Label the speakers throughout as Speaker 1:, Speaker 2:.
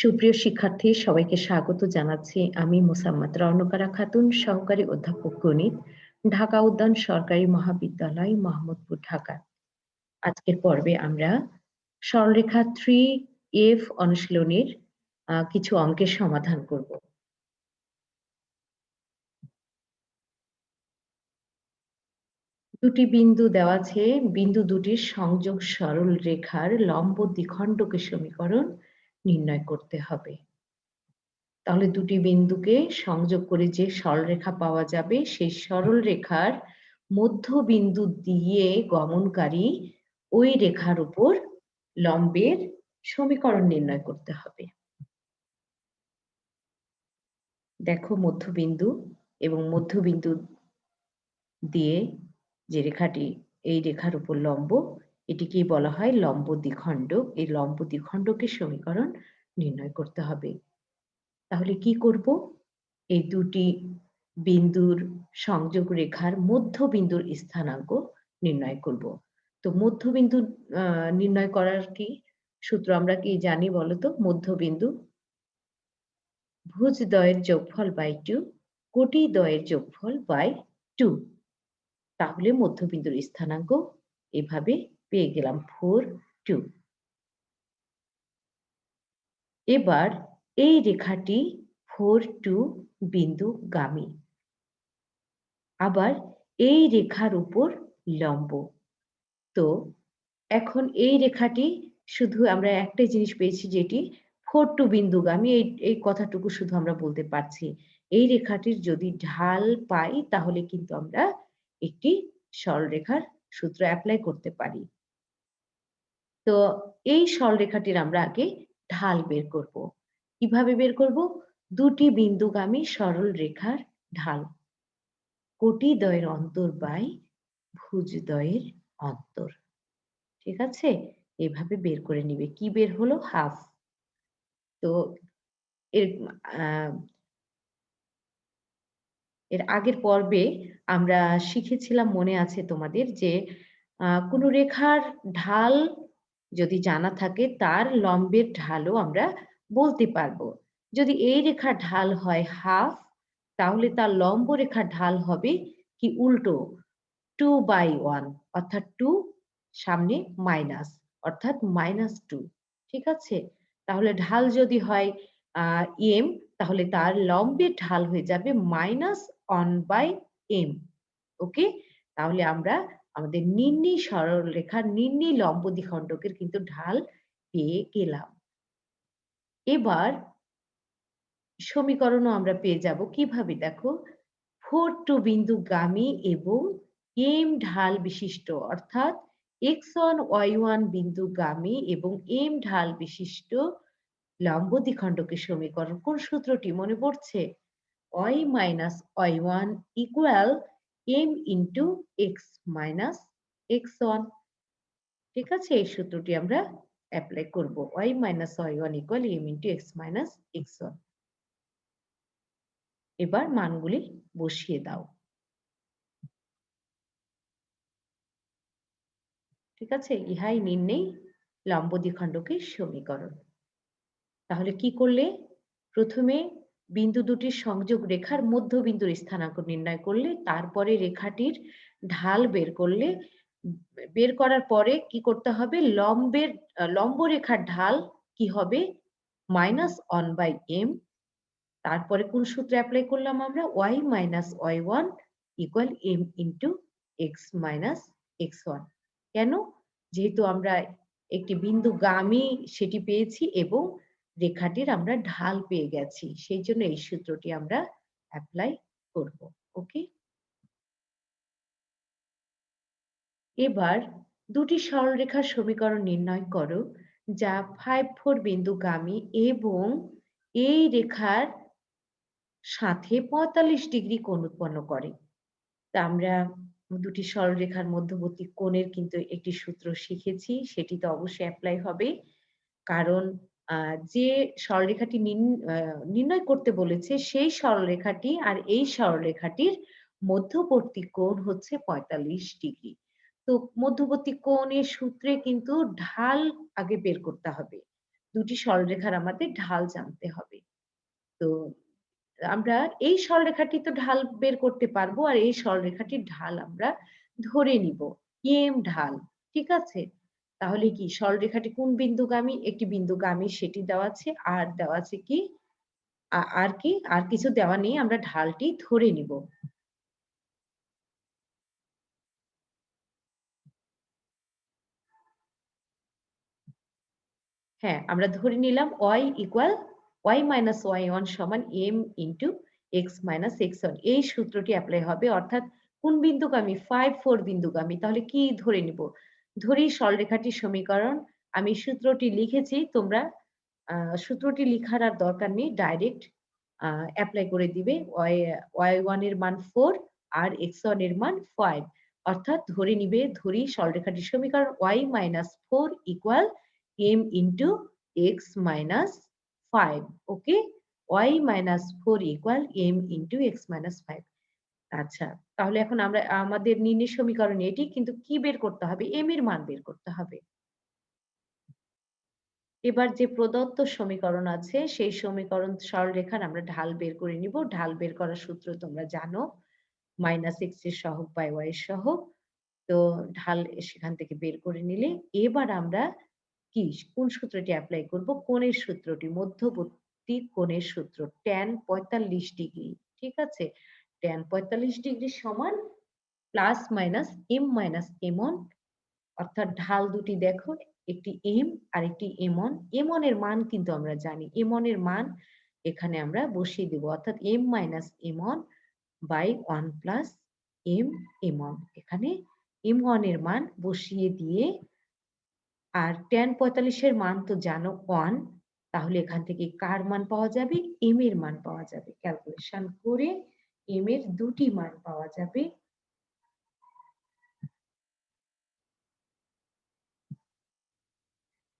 Speaker 1: সুপ্রিয় শিক্ষার্থী, সবাইকে স্বাগত জানাচ্ছি আমি মোসাম্মদ রওনকারা খাতুন, সহকারী অধ্যাপক গণিত, ঢাকা উদ্যান সরকারি মহাবিদ্যালয়, মোহাম্মদপুর, ঢাকা। আজকের পর্বে আমরা সরলরেখা থ্রি এফ অনুশীলনীর কিছু অঙ্কের সমাধান করব। দুটি বিন্দু দেওয়া আছে, বিন্দু দুটির সংযোগ সরল রেখার লম্ব দ্বিখণ্ডকে সমীকরণ নির্ণয় করতে হবে। তাহলে দুটি বিন্দুকে সংযোগ করে যে সরলরেখা পাওয়া যাবে, সেই সরল রেখার মধ্যবিন্দু দিয়ে গমনকারী ওই রেখার উপর লম্বের সমীকরণ নির্ণয় করতে হবে। দেখো মধ্যবিন্দু এবং মধ্যবিন্দু দিয়ে যে রেখাটি, এই রেখার উপর লম্ব এটিকেই বলা হয় লম্ব দ্বিখণ্ডক এই লম্ব দ্বিখণ্ডকের সমীকরণ নির্ণয় করতে হবে। তাহলে কি করব? এই দুটি বিন্দুর সংযোগ রেখার মধ্যবিন্দুর স্থানাঙ্ক নির্ণয় করব। তো মধ্যবিন্দু নির্ণয় করার কি সূত্র আমরা কি জানি বলতো? মধ্যবিন্দু ভুজ দয়ের যোগফল বাই টু, কোটি দয়ের যোগফল বাই টু। তাহলে মধ্যবিন্দুর স্থানাঙ্ক এভাবে পেয়ে গেলাম ফোর টু এবার এই রেখাটি ফোর টু বিন্দু গামী আবার এই রেখার উপর লম্ব। তো এখন এই রেখাটি শুধু আমরা একটাই জিনিস পেয়েছি যেটি ফোর টু বিন্দুগামী, এই এই কথাটুকু শুধু আমরা বলতে পারছি। এই রেখাটির যদি ঢাল পাই তাহলে কিন্তু আমরা একটি সরলরেখার সূত্র অ্যাপ্লাই করতে পারি। তো এই সরলরেখাটির আমরা আগে ঢাল বের করব। কীভাবে বের করব? দুটি বিন্দুগামী সরল রেখার ঢাল। কোটি দয়ের অন্তর বাই ভুজদ্বয়ের অন্তর। ঠিক আছে? এভাবে বের করে নিবে। কি বের হলো? হাফ। তো এর এর আগের পর্বে আমরা শিখেছিলাম, মনে আছে তোমাদের, যে কোনো রেখার ঢাল যদি জানা থাকে তার লম্বের ঢালও আমরা বলতে পারব। যদি এই রেখার ঢাল হয় হাফ, তাহলে তার লম্ব রেখার ঢাল হবে কি উল্টো টু বাই ওয়ান অর্থাৎ টু সামনে মাইনাস অর্থাৎ মাইনাস টু ঠিক আছে? তাহলে ঢাল যদি হয় এম তাহলে তার লম্বের ঢাল হয়ে যাবে minus one by m okay তাহলে আমরা আমাদের নির্ণী সরল রেখার নির্ণী লম্ব দ্বিখণ্ডকের কিন্তু ঢাল পেয়ে গেলাম। এবার সমীকরণও আমরা পেয়ে যাব। কীভাবে? দেখো ফোর টু বিন্দু গামী এবং এম ঢাল বিশিষ্ট, অর্থাৎ এক্স ওয়ান ওয়াই ওয়ান বিন্দু গামী এবং এম ঢাল বিশিষ্ট লম্ব দ্বিখণ্ডকের সমীকরণ। কোন সূত্রটি মনে পড়ছে? Y minus y one equal m into x minus x one ঠিক আছে? এই সূত্রটি আমরা অ্যাপ্লাই করব। Y minus y one equal m into x minus x one এবার মানগুলি বসিয়ে দাও। ঠিক আছে? ইহাই নির্ণয় লম্ব দ্বিখণ্ডকের সমীকরণ। তাহলে কি করলে? প্রথমে বিন্দু দুটির সংযোগ রেখার মধ্যবিন্দুর স্থানাঙ্ক নির্ণয় করলে, তারপরে রেখাটির ঢাল বের করলে, বের করার পরে কি করতে হবে? লম্বের, লম্ব রেখার ঢাল কি হবে? মাইনাস ওয়ান বাই এম তারপরে কোন সূত্র অ্যাপ্লাই করলাম আমরা? Y minus y one equal m into x minus x one কেন? যেহেতু আমরা একটি বিন্দু গামী সেটি পেয়েছি এবং রেখাটির আমরা ঢাল পেয়ে গেছি, সেই জন্য এই সূত্রটি আমরা অ্যাপ্লাই করব ওকে এবার দুটি সরলরেখার সমীকরণ নির্ণয় করো, যা ফাইভ ফোর বিন্দুগামী এবং এই রেখার সাথে পঁয়তাল্লিশ ডিগ্রি কোণ উৎপন্ন করে। তা আমরা দুটি সরলরেখার মধ্যবর্তী কোণের কিন্তু একটি সূত্র শিখেছি, সেটি তো অবশ্যই অ্যাপ্লাই হবে, কারণ যে সরলরেখাটি নির্ণয় করতে বলেছে, সেই সরলরেখাটি আর এই সরলরেখাটির মধ্যবর্তী কোণ হচ্ছে পঁয়তাল্লিশ ডিগ্রি। তো মধ্যবর্তী কোণের সূত্রে কিন্তু ঢাল আগে বের করতে হবে। দুটি সরলরেখার আমাদের ঢাল জানতে হবে। তো আমরা এই সরলরেখাটি তো ঢাল বের করতে পারব, আর এই সরলরেখাটির ঢাল আমরা ধরে নিব। এম ঢাল, ঠিক আছে? তাহলে কি সরলরেখাটি কোন বিন্দুগামী? একটি বিন্দুগামী সেটি দেওয়া আছে, আর দেওয়া আছে কি? আর কি? আর কিছু দেওয়া নেই, আমরা ঢালটি ধরে নিব। হ্যাঁ আমরা ধরে নিলাম y equal y minus y one সমান m into x minus x one এই সূত্রটি অ্যাপ্লাই হবে, অর্থাৎ কোন বিন্দুগামী? Five four বিন্দুগামী। তাহলে কি ধরে নিব? ধরি সরলরেখাটির সমীকরণ, আমি সূত্রটি লিখেছি, তোমরা সূত্রটি লিখার আর দরকার নেই ডাইরেক্ট অ্যাপ্লাই করে দিবে। ওয়াই ওয়াই ওয়ানের মান ফোর আর এক্স ওয়ানের মান ফাইভ অর্থাৎ ধরে নিবে, ধরি সরলরেখাটির সমীকরণ y minus four equal m into x minus five okay y minus four equal m into x minus five আচ্ছা তাহলে এখন আমরা আমাদের নির্ণয় সমীকরণ এটি কিন্তু কি বের করতে হবে? এম এর মান বের করতে হবে। এবার যে প্রদত্ত সমীকরণ আছে, সেই সমীকরণ সরলরেখার আমরা ঢাল বের করে নিব। ঢাল বের করার সূত্র তোমরা জানো মাইনাস এক্সের সহগ বাই ওয়াই এর সহগ। তো ঢাল সেখান থেকে বের করে নিলে এবার আমরা কি, কোন সূত্রটি অ্যাপ্লাই করব? কোণের সূত্রটি, মধ্যবর্তী কোণের সূত্র ট্যান পঁয়তাল্লিশ ডিগ্রি ঠিক আছে? ট্যান পঁয়তাল্লিশ ডিগ্রি সমান প্লাস মাইনাস এম মাইনাস এমন অর্থাৎ ঢাল দুটি দেখো, একটি এম আর একটি এমন এমন এর মান কিন্তু আমরা জানি এমন এর মান এখানে আমরা বসিয়ে দেব, অর্থাৎ এম মাইনাস এমন বাই ওয়ান প্লাস এম এমন এখানে এম ওয়ানের মান বসিয়ে দিয়ে, আর টেন পঁয়তাল্লিশের মান তো জানো ওয়ান তাহলে এখান থেকে কার মান পাওয়া যাবে? এম এর মান পাওয়া যাবে। ক্যালকুলেশন করে এম এর দুটি মান পাওয়া যাবে।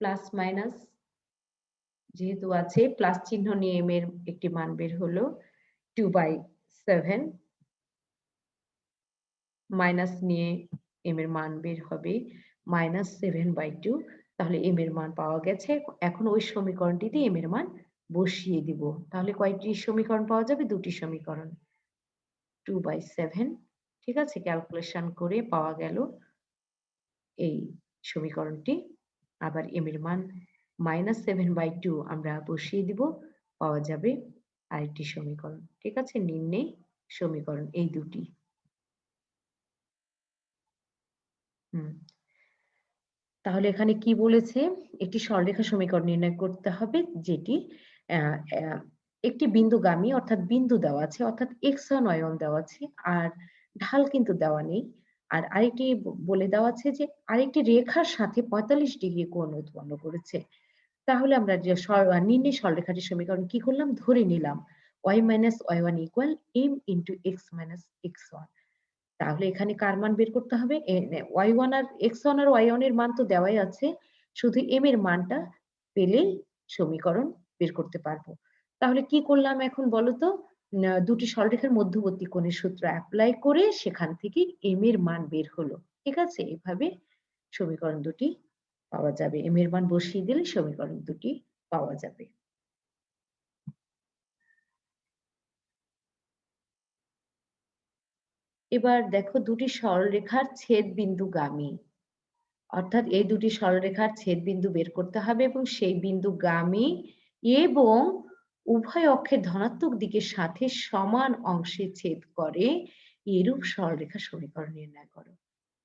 Speaker 1: প্লাস মাইনাস যেহেতু আছে প্লাস চিহ্ন নিয়ে এম এর একটি মান বের হলো টু বাই সেভেন মাইনাস নিয়ে এম এর মান বের হবে মাইনাস সেভেন বাই টু তাহলে এম এর মান পাওয়া গেছে। এখন ওই সমীকরণটিতে এম এর মান বসিয়ে দিব। তাহলে কয়টি সমীকরণ পাওয়া যাবে? দুটি সমীকরণ। টু বাই সেভেন ঠিক আছে? ক্যালকুলেশন করে পাওয়া গেল এই সমীকরণটি। আবার এম এর মান মাইনাস সেভেন বাই টু আমরা বসিয়ে দিব, পাওয়া যাবে আরেকটি সমীকরণ, ঠিক আছে? নিম্নে সমীকরণ এই দুটি। হুম। তাহলে এখানে কি বলেছে? একটি সরলরেখা সমীকরণ নির্ণয় করতে হবে, যেটি একটি বিন্দুগামী অর্থাৎ বিন্দু দেওয়া আছে, অর্থাৎ এক্স ওয়ান ওয়ান দেওয়া আছে, আর ঢাল কিন্তু দেওয়া নেই। আর আরেকটি বলে দেওয়া আছে যে আরেকটি রেখার সাথে পঁয়তাল্লিশ ডিগ্রি কোণ উৎপন্ন করেছে। তাহলে আমরা যে নির্ণয় সরলরেখাটির সমীকরণ কি করলাম? ধরে নিলাম y minus y one equal m into x minus x one. তাহলে এখানে কার মান বের করতে হবে? ওয়াই ওয়ান আর, এক্স ওয়ান আর ওয়াই ওয়ানের মান তো দেওয়াই আছে। শুধু এম এর মানটা পেলেই সমীকরণ বের করতে পারব। তাহলে কি করলাম এখন বলো তো দুটি সরলরেখার মধ্যবর্তী কোণের সূত্র অ্যাপ্লাই করে সেখান থেকে এম এর মান বের হলো। ঠিক আছে? এভাবে সমীকরণ দুটি পাওয়া যাবে। এম এর মান বসিয়ে দিলে সমীকরণ দুটি পাওয়া যাবে। এবার দেখো দুটি সরলরেখার ছেদ বিন্দু গামী। অর্থাৎ এই দুটি সরলরেখার ছেদ বিন্দু বের করতে হবে এবং সেই বিন্দু গামী এবং উভয় অক্ষের ধনাত্মক দিকের সাথে সমান অংশে ছেদ করে এরূপ সরলরেখা সমীকরণ নির্ণয় করো।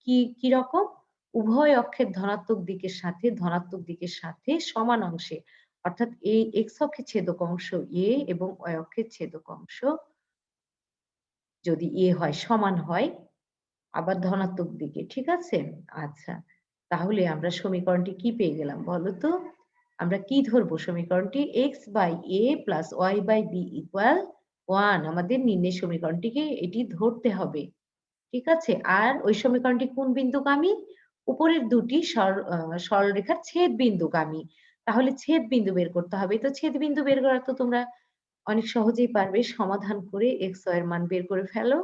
Speaker 1: কি কি রকম? উভয় অক্ষের ধনাত্মক দিকের সাথে, ধনাত্মক দিকের সাথে সমান অংশে, অর্থাৎ এই এক্স অক্ষের ছেদক অংশ এ এবং ওয় অক্ষের ছেদক অংশ যদি এ হয়, সমান হয়, আবার ধনাত্মক দিকে, ঠিক আছে? আচ্ছা তাহলে আমরা সমীকরণটি কি পেয়ে গেলাম বলো তো? আমরা কি ধরবো? সমীকরণটি x by a plus y by b equal one আমাদের নির্ণয় সমীকরণটিকে এটি ধরতে হবে। ঠিক আছে? আর ওই সমীকরণটি কোন বিন্দুগামী? উপরের দুটি সরলরেখার ছেদ বিন্দুগামী। তাহলে ছেদ বিন্দু বের করতে হবে। তো ছেদ বিন্দু বের করা তো তোমরা অনেক সহজেই পারবে। সমাধান করে এক্সের মান বের করে ফেলো।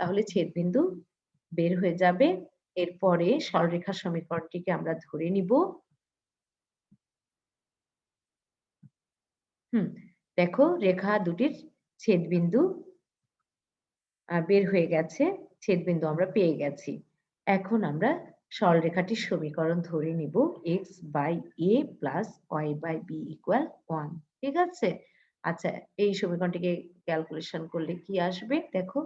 Speaker 1: তাহলে ছেদ বিন্দু বের হয়ে যাবে। এরপরে সরলরেখা সমীকরণটিকে আমরা ধরে নিব। হুম, দেখো রেখা দুটির ছেদবিন্দু বের হয়ে গেছে। ছেদবিন্দু আমরা পেয়ে গেছি। এখন আমরা সরলরেখাটির সমীকরণ ধরে নিব x by a plus y by b equal one ঠিক আছে? আচ্ছা এই সমীকরণটিকে ক্যালকুলেশন করলে কি আসবে? দেখো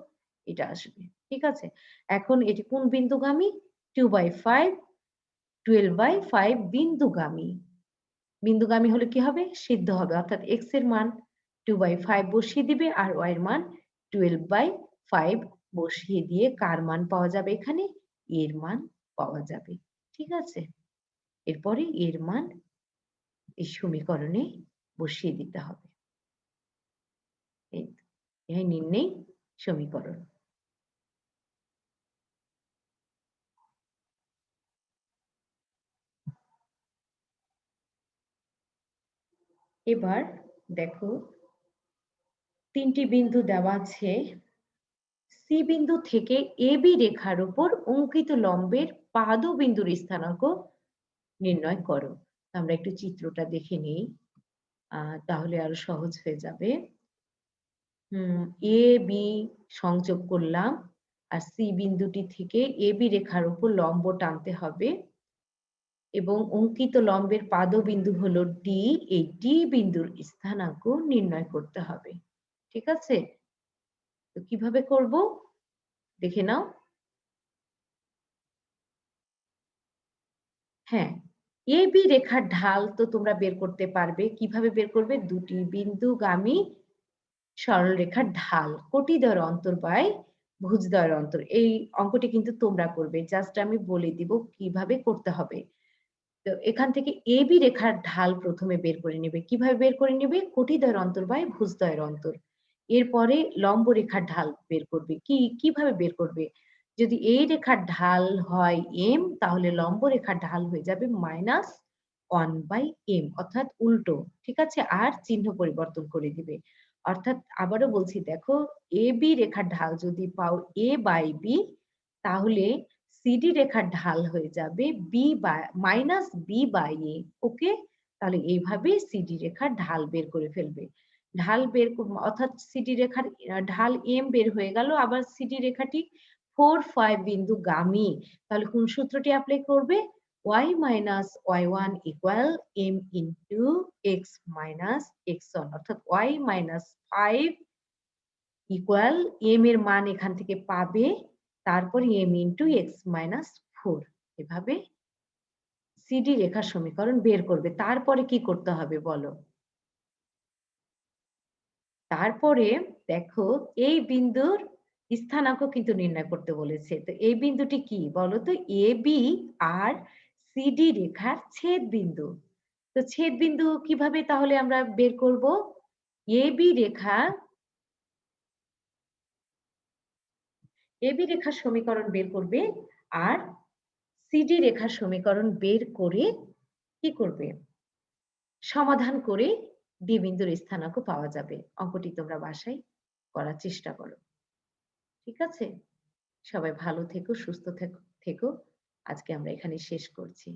Speaker 1: এটা আসবে। ঠিক আছে? এখন এটি কোন বিন্দুগামী? টু বাই 5 12 বাই ফাইভ বিন্দুগামী। বিন্দুগামী হলে কি হবে? সিদ্ধ হবে অর্থাৎ x এর মান 2 বাই 5 বসিয়ে দিবে আর y এর মান 12 বাই 5 বসিয়ে দিয়ে কার মান পাওয়া যাবে এখানে? এর মান পাওয়া যাবে। ঠিক আছে? এরপরে এর মান এই সমীকরণে বসিয়ে দিতে হবে। এই নির্ণয় সমীকরণ। এবার দেখো, তিনটি বিন্দু দেওয়া আছে। সি বিন্দু থেকে এ বি রেখার উপর অঙ্কিত লম্বের পাদবিন্দুর স্থানাঙ্ক নির্ণয় করো। আমরা একটু চিত্রটা দেখে নিই। তাহলে আরও সহজ হয়ে যাবে। এ বি সংযোগ করলাম। আর সি বিন্দুটি থেকে এ বি রেখার উপর লম্ব টানতে হবে। এবং অঙ্কিত লম্বের পাদবিন্দু হলো ডি এই ডি বিন্দুর স্থানাঙ্ক নির্ণয় করতে হবে। ঠিক আছে? তো কীভাবে করব? দেখে নাও। হ্যাঁ এ বি রেখার ঢাল তো তোমরা বের করতে পারবে। কীভাবে বের করবে? দুটি বিন্দুগামী সরলরেখার ঢাল। কোটিদ্বয়ের অন্তর বাই ভুজদ্বয়ের অন্তর। এই অঙ্কটি কিন্তু তোমরা করবে। জাস্ট আমি বলে দিব কীভাবে করতে হবে। তো এখান থেকে এ বি রেখার ঢাল প্রথমে বের করে নেবে। কীভাবে বের করে নেবে? কোটিদ্বয়ের অন্তর বাই ভুজদ্বয়ের অন্তর। এরপরে লম্ব রেখার ঢাল বের করবে। কি, কীভাবে বের করবে? যদি এই রেখার ঢাল হয় এম তাহলে লম্ব রেখার ঢাল হয়ে যাবে মাইনাস ওয়ান বাই এম অর্থাৎ উল্টো। ঠিক আছে? আর চিহ্ন পরিবর্তন করে দিবে। অর্থাৎ আবারও বলছি, দেখো এ বি রেখার ঢাল যদি পাও এ বাই বি তাহলে সিডি রেখার ঢাল হয়ে যাবে b by minus b by a okay? তাহলে এইভাবে সিডি রেখার ঢাল বের করে ফেলবে। ঢাল বের অর্থাৎ সিডি রেখার ঢাল এম বের হয়ে গেল, আবার সিডি রেখাটি ফোর ফাইভ বিন্দু গামী তাহলে কোন সূত্রটি অ্যাপ্লাই করবে? Y minus y one equal m into x minus x one অর্থাৎ y minus five equal m এর মান এখান থেকে পাবে তারপর m into x minus four এভাবে সিডি রেখার সমীকরণ বের করবে। তারপরে কি করতে হবে বলো? তারপরে দেখো, এই বিন্দুর স্থানাঙ্ক কিন্তু নির্ণয় করতে বলেছে। তো এই বিন্দুটি কি বলো তো? এ বি আর সিডি রেখার ছেদ বিন্দু। তো ছেদ বিন্দু কীভাবে তাহলে আমরা বের করব? এ বি রেখা এবি রেখার সমীকরণ বের করবে আর সিডি রেখার সমীকরণ বের করে কি করবে? সমাধান করে ডি বিন্দুর স্থানাঙ্ক পাওয়া যাবে। অঙ্কটি তোমরা বাসায় করার চেষ্টা করো। ঠিক আছে? সবাই ভালো থেকো, সুস্থ থেকো। আজকে আমরা এখানে শেষ করছি।